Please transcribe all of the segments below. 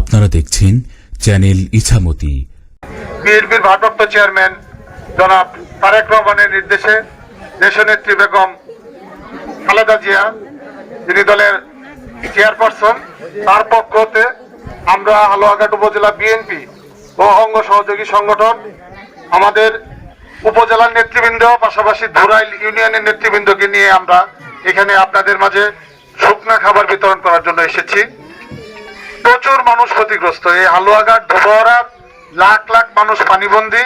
আপনারা দেখছেন চ্যানেল ইছামতি। বিএনপির ভারপ্রাপ্ত চেয়ারম্যান জনাব তারেক রহমানের নির্দেশে দেশনেত্রী বেগম খালেদা জিয়া, যিনি দলের চেয়ারপারসন, তার পক্ষ হতে আমরা হালুয়াঘাট উপজেলা বিএনপি ও অঙ্গ সহযোগী সংগঠন, আমাদের উপজেলার নেতৃবৃন্দ, পাশাপাশি ধুরাইল ইউনিয়নের নেতৃবৃন্দকে নিয়ে আমরা এখানে আপনাদের মাঝে শুকনা খাবার বিতরণ করার জন্য এসেছি। প্রচুর মানুষ ক্ষতিগ্রস্ত। এই হালুয়াঘাট ধোবরা লাখ লাখ মানুষ পানিবন্দী।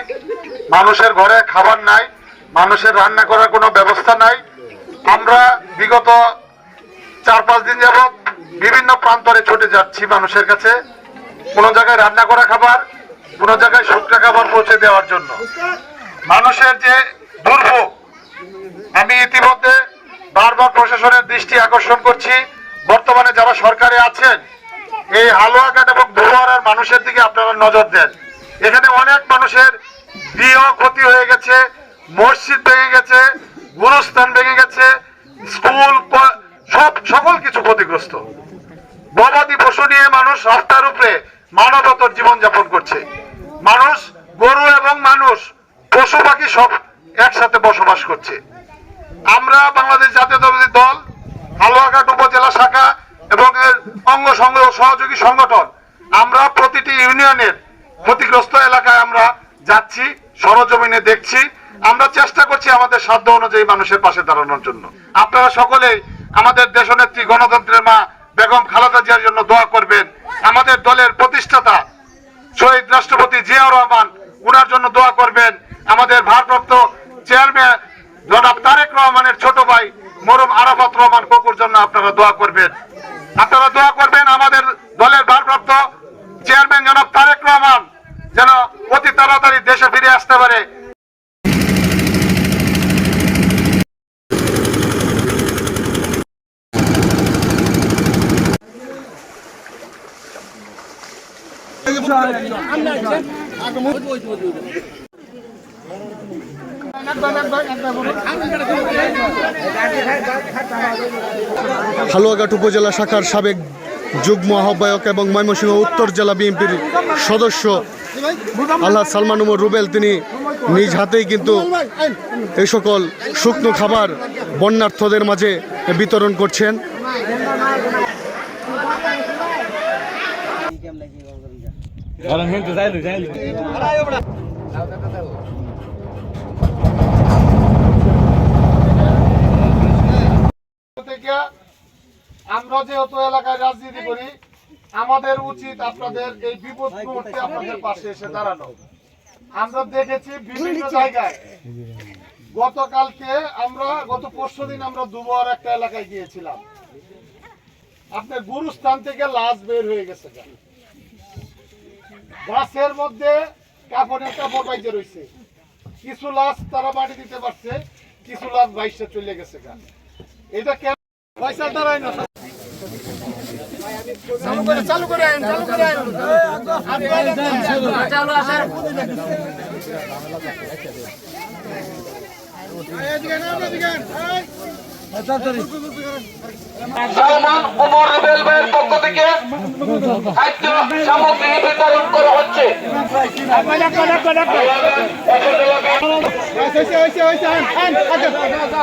মানুষের ঘরে খাবার নাই, মানুষের রান্না করার কোনো ব্যবস্থা নাই। আমরা বিগত চার পাঁচ দিন যাবৎ বিভিন্ন প্রান্তরে ছুটে যাচ্ছি মানুষের কাছে। কোনো জায়গায় রান্না করা খাবার, কোনো জায়গায় শুকনা খাবার পৌঁছে দেওয়ার জন্য। মানুষের যে দুর্ভোগ, আমি ইতিমধ্যে বারবার প্রশাসনের দৃষ্টি আকর্ষণ করছি। বর্তমানে যারা সরকারে আছেন এই হালুয়াঘাট এবং দুয়ারার মানুষের দিকে আপনারা নজর দেন। এখানে অনেক মানুষের গৃহ ক্ষতি হয়ে গেছে, মসজিদ ভেঙে গেছে, গুরুস্থান ভেঙে গেছে, স্কুল সব, সকল কিছু ক্ষতিগ্রস্ত। গবাদি পশু নিয়ে মানুষ রাস্তার উপরে মানবতর জীবনযাপন করছে। মানুষ, গরু এবং মানুষ, পশু পাখি সব একসাথে বসবাস করছে। আমরা বাংলাদেশ জাতীয় দল, হালুয়াঘাট উপজেলা শাখা এবং এর অঙ্গ সংঘ সহযোগী সংগঠন। আমরা প্রতিটি ইউনিয়নের ক্ষতিগ্রস্ত এলাকায় আমরা যাচ্ছি, সরজমিনে দেখছি। আমরা চেষ্টা করছি আমাদের সাধ্য অনুযায়ী মানুষের পাশে দাঁড়ানোর জন্য। আপনারা সকলেই আমাদের দেশনেত্রী গণতন্ত্রের মা বেগম খালেদা জিয়ার জন্য দোয়া করবেন। আমাদের দলের প্রতিষ্ঠাতা শহীদ রাষ্ট্রপতি জিয়াউর রহমান উনার জন্য দোয়া করবেন। আমাদের ভারপ্রাপ্ত চেয়ারম্যান জনাব তারেক রহমানের ছোট ভাই মরুম আরাফাত রহমান ককুর জন্য আপনারা দোয়া করবেন। আপনারা দোয়া করবেন আমাদের দলের ভারপ্রাপ্ত চেয়ারম্যান জনাব তারেক রহমান, যেন অতি তাড়াতাড়ি দেশে ফিরে আসতে পারে। হালুয়াঘাট উপজেলা শাখার সাবেক যুগ্ম আহ্বায়ক এবং ময়মনসিংহ উত্তর জেলা বিএনপির সদস্য আল্লাহ সালমান উমর রুবেল, তিনি নিজ হাতেই কিন্তু এই সকল শুকনো খাবার বন্যার্থদের মাঝে বিতরণ করছেন থেকে আমরা যেহেতু এলাকায় রাজনীতি করি, আমাদের উচিত আপনাদের এই বিপদ মুহূর্তে আপনাদের পাশে এসে দাঁড়ানো। আমরা দেখেছি বিভিন্ন জায়গায় গতকালকে আমরা, গত পরশু দিন আমরা দুবার একটা এলাকায় গিয়েছিলাম। আপনার গুরুস্থান থেকে লাশ বের হয়ে গেছে। গাছের মধ্যে কাপড়ের কাপড় বাইজে রয়েছে। কিছু লাশ তারা মাটি দিতে পারছে, কিছু লাশ বাইশে চলে গেছে। এটা কেন? পয়সা দাঁড়ায় না। চালু করে চালু করে চালু করে আইন। চালু আসেন। সালমান ওমর রুবেল পক্ষ থেকে খাদ্য সামগ্রী বিতরণ করা হচ্ছে হইছে, হইছে, হইছে, আইন, আইন, আচ্ছা।